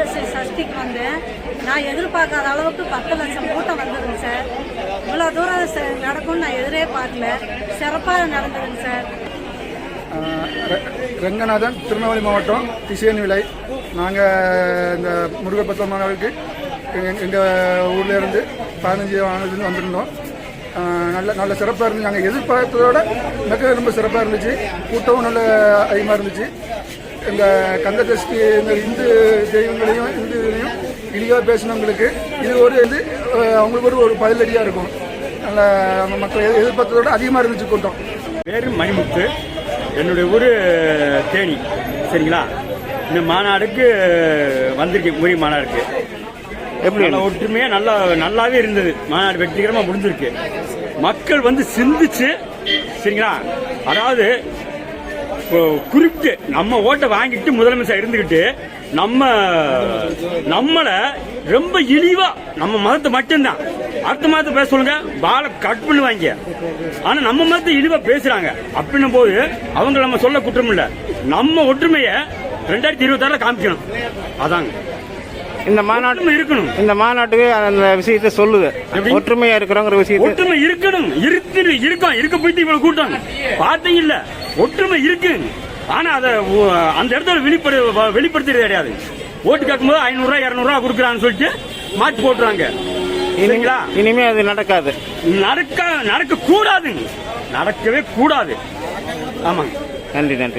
கந்தசஷ்டி சஷ்டிக்கு வந்து நான் எதிர்பார்க்காத அளவுக்கு பத்து லட்சம் கூட்டம் வந்ததுங்க சார். இவ்வளோ தூரம் நடக்கும்னு நான் எதிரே பார்க்கல. சிறப்பாக நடந்ததுங்க சார். ரங்கநாதன் ரெங்கநாதன் திருநெல்வேலி மாவட்டம் திசையன் விலை நாங்கள் இந்த முருகப்பத்த மாணவருக்கு எங்கள் ஊர்லேருந்து பதினஞ்சு ஆனதுன்னு வந்திருந்தோம். நல்ல நல்ல சிறப்பாக இருந்துச்சு. நாங்கள் எதிர்பார்த்ததோட மிக ரொம்ப சிறப்பாக இருந்துச்சு. கூட்டமும் நல்ல அதிகமாக இருந்துச்சு. இந்த கந்தகஷ்டி இந்த இந்து தெய்வங்களையும் இந்து இதுலையும் இழிவாக பேசினவங்களுக்கு இது ஒரு இது அவங்களுக்கு ஒரு ஒரு பதிலடியாக இருக்கும். நல்ல மக்கள் எதிர்பார்த்ததோட அதிகமாக இருந்துச்சு கூட்டம். பேர் மணிமுத்து. என்னுடைய ஊர் தேனி. சரிங்களா? இந்த மாநாடுக்கு வந்திருக்கேன் ஊரி மாநாடுக்கு. எப்படி ஒற்றுமையா நல்லா நல்லாவே இருந்தது. மாநாடு வெற்றிகரமா முடிஞ்சிருக்கு. மக்கள் வந்து சிந்திச்சு சரிங்களா? அதாவது குறிப்பிட்டு நம்ம ஓட்டை வாங்கிட்டு முதலமைச்சர் இருந்துகிட்டு நம்ம நம்மள ரொம்ப இழிவா நம்ம மதத்தை மட்டும்தான். அடுத்த மதத்தை பேச சொல்லுங்க பால கட் பண்ணுவாங்க. ஆனா நம்ம மதத்தை இழிவா பேசுறாங்க. அப்படின்னும் போது அவங்க நம்ம சொல்ல குற்றம் இல்ல. நம்ம ஒற்றுமைய ரெண்டாயிரத்தி இருபத்தி ஆறுல காமிக்கணும். அதாங்க. இந்த மாநாட்டு இருக்கணும். இந்த மாநாட்டுக்கு அந்த விஷயத்தை சொல்லுது? ஒற்றுமையா இருக்கிறோங்கிற விஷயத்தை ஒற்றுமை இருக்கணும். இருக்கு? இருக்கும் இருக்க போயிட்டு இவ்வளவு கூட்டம். பார்த்தீங்க இல்ல. ஒற்றுமை இருக்கு. ஆனா அதை அந்த இடத்துல வெளிப்படு வெளிப்படுத்துறது கிடையாது. ஓட்டு கேட்கும்போது ஐநூறு ரூபாய் இருநூறு ரூபாய் கொடுக்குறான்னு சொல்லிட்டு மாற்றி போட்டுறாங்க. சரிங்களா? இனிமே அது நடக்காது. நடக்க நடக்க கூடாதுங்க நடக்கவே கூடாது. ஆமாங்க. நன்றி நன்றி.